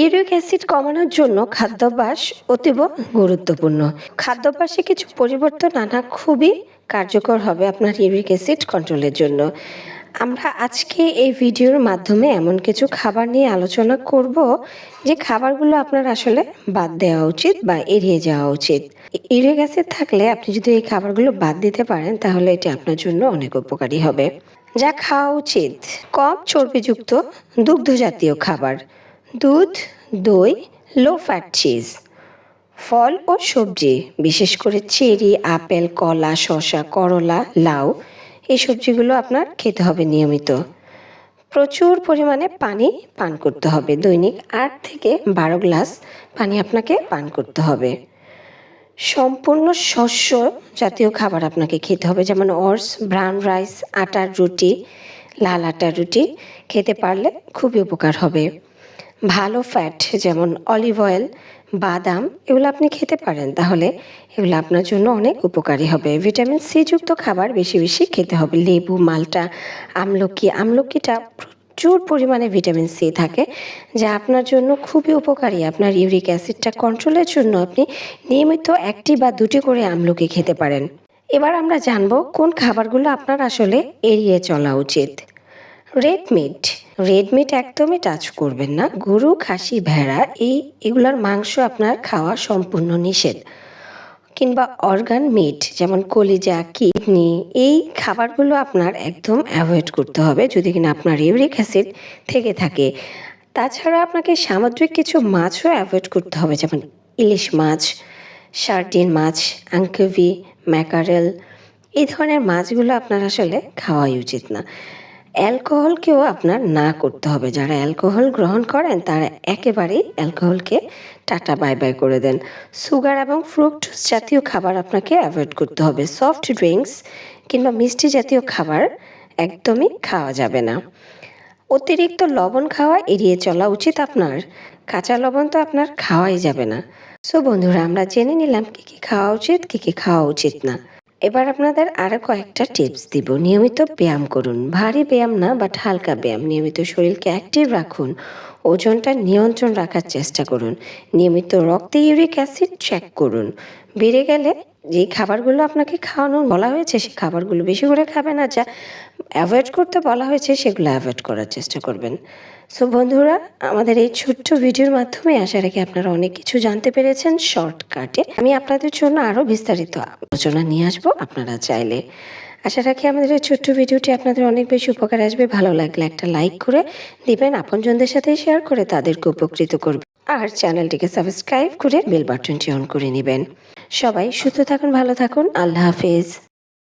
Uric acid কমানোর জন্য খাদ্যাভ্যাস অতীব গুরুত্বপূর্ণ। খাদ্যাভ্যাসে কিছু পরিবর্তন আনা খুবই কার্যকর হবে আপনার ইউরিক অ্যাসিড কন্ট্রোলের জন্য। আমরা আজকে এই ভিডিওর মাধ্যমে এমন কিছু খাবার নিয়ে আলোচনা করব, যে খাবারগুলো আপনার আসলে বাদ দেওয়া উচিত বা এড়িয়ে যাওয়া উচিত। ইউরিক অ্যাসিড থাকলে আপনি যদি এই খাবারগুলো বাদ দিতে পারেন, তাহলে এটি আপনার জন্য অনেক উপকারী হবে। যা খাওয়া উচিত। কম চর্বিযুক্ত দুগ্ধ জাতীয় খাবার। দুধ, দই লো ফ্যাট চিজ, ফল ও সবজি, বিশেষ করে চেরি, আপেল, কলা, শসা, করলা, লাউ, এই সবজিগুলো আপনার খেতে হবে নিয়মিত। প্রচুর পরিমাণে পানি পান করতে হবে। দৈনিক আট থেকে বারো গ্লাস পানি আপনাকে পান করতে হবে। সম্পূর্ণ শস্য জাতীয় খাবার আপনাকে খেতে হবে। যেমন অর্স ব্রাউন রাইস, আটার রুটি, লাল আটার রুটি, খেতে পারলে খুবই উপকার হবে। ভালো ফ্যাট যেমন অলিভ অয়েল বাদাম, এগুলো আপনি খেতে পারেন। তাহলে এগুলো আপনার জন্য অনেক উপকারী হবে। ভিটামিন সি যুক্ত খাবার বেশি বেশি খেতে হবে। লেবু, মালটা, আমলকি, আমলকিটা প্রচুর পরিমাণে ভিটামিন সি থাকে, যা আপনার জন্য খুবই উপকারী। আপনার ইউরিক অ্যাসিডটা কন্ট্রোলের জন্য আপনি নিয়মিত একটি বা দুটি করে আমলকি খেতে পারেন। এবার আমরা জানব কোন খাবারগুলো আপনার আসলে এড়িয়ে চলা উচিত। রেড মিট রেড মিট একদমই টাচ করবেন না। গরু, খাসি, ভেড়া, এই এগুলোর মাংস আপনার খাওয়া সম্পূর্ণ নিষেধ। কিংবা অর্গান মিট যেমন কলিজা, কিডনি, এই খাবারগুলো আপনার একদম অ্যাভয়েড করতে হবে যদি কিনা আপনার ইউরিক অ্যাসিড থেকে থাকে। তাছাড়া আপনাকে সামুদ্রিক কিছু মাছও অ্যাভয়েড করতে হবে, যেমন ইলিশ মাছ সার্ডিন মাছ আঙ্কভি ম্যাকারেল এই ধরনের মাছগুলো আপনার আসলে খাওয়াই উচিত না। অ্যালকোহলকেও আপনার না করতে হবে। যারা অ্যালকোহল গ্রহণ করেন, তারা একেবারেই অ্যালকোহলকে টাটা, বাই বাই করে দেন। সুগার এবং ফ্রুট জাতীয় খাবার আপনাকে অ্যাভয়েড করতে হবে। সফট ড্রিঙ্কস কিংবা মিষ্টি জাতীয় খাবার একদমই খাওয়া যাবে না। অতিরিক্ত লবণ খাওয়া এড়িয়ে চলা উচিত আপনার। কাঁচা লবণ তো আপনার খাওয়াই যাবে না। সো বন্ধুরা, আমরা জেনে নিলাম কী কী খাওয়া উচিত, কী কী খাওয়া উচিত না। এবার আপনাদের আরও কয়েকটা টিপস দিব। নিয়মিত ব্যায়াম করুন। ভারী ব্যায়াম না বাট হালকা ব্যায়াম। নিয়মিত শরীরকে অ্যাক্টিভ রাখুন। ওজনটা নিয়ন্ত্রণ রাখার চেষ্টা করুন। নিয়মিত রক্তে ইউরিক অ্যাসিড চেক করুন। বেড়ে গেলে যে খাবারগুলো আপনাকে খাওয়ানো বলা হয়েছে সেই খাবারগুলো বেশি করে খাবেন আর যা অ্যাভয়েড করতে বলা হয়েছে, সেগুলো অ্যাভয়েড করার চেষ্টা করবেন। সো বন্ধুরা, আমাদের এই ছোট্ট ভিডিওর মাধ্যমে আশা রাখি আপনারা অনেক কিছু জানতে পেরেছেন শর্টকাটে। আমি আপনাদের জন্য আরও বিস্তারিত আলোচনা নিয়ে আসব আপনারা চাইলে। আশা রাখি আমাদের এই ছোট্ট ভিডিওটি আপনাদের অনেক বেশি উপকার আসবে। ভালো লাগলে একটা লাইক করে দিবেন, আপনজনদের সাথে শেয়ার করে তাদেরকে উপকৃত করবে আর চ্যানেলটিকে সাবস্ক্রাইব করে বেল বাটনটি অন করে নেবেন। সবাই সুস্থ থাকুন, ভালো থাকুন। আল্লাহ হাফেজ।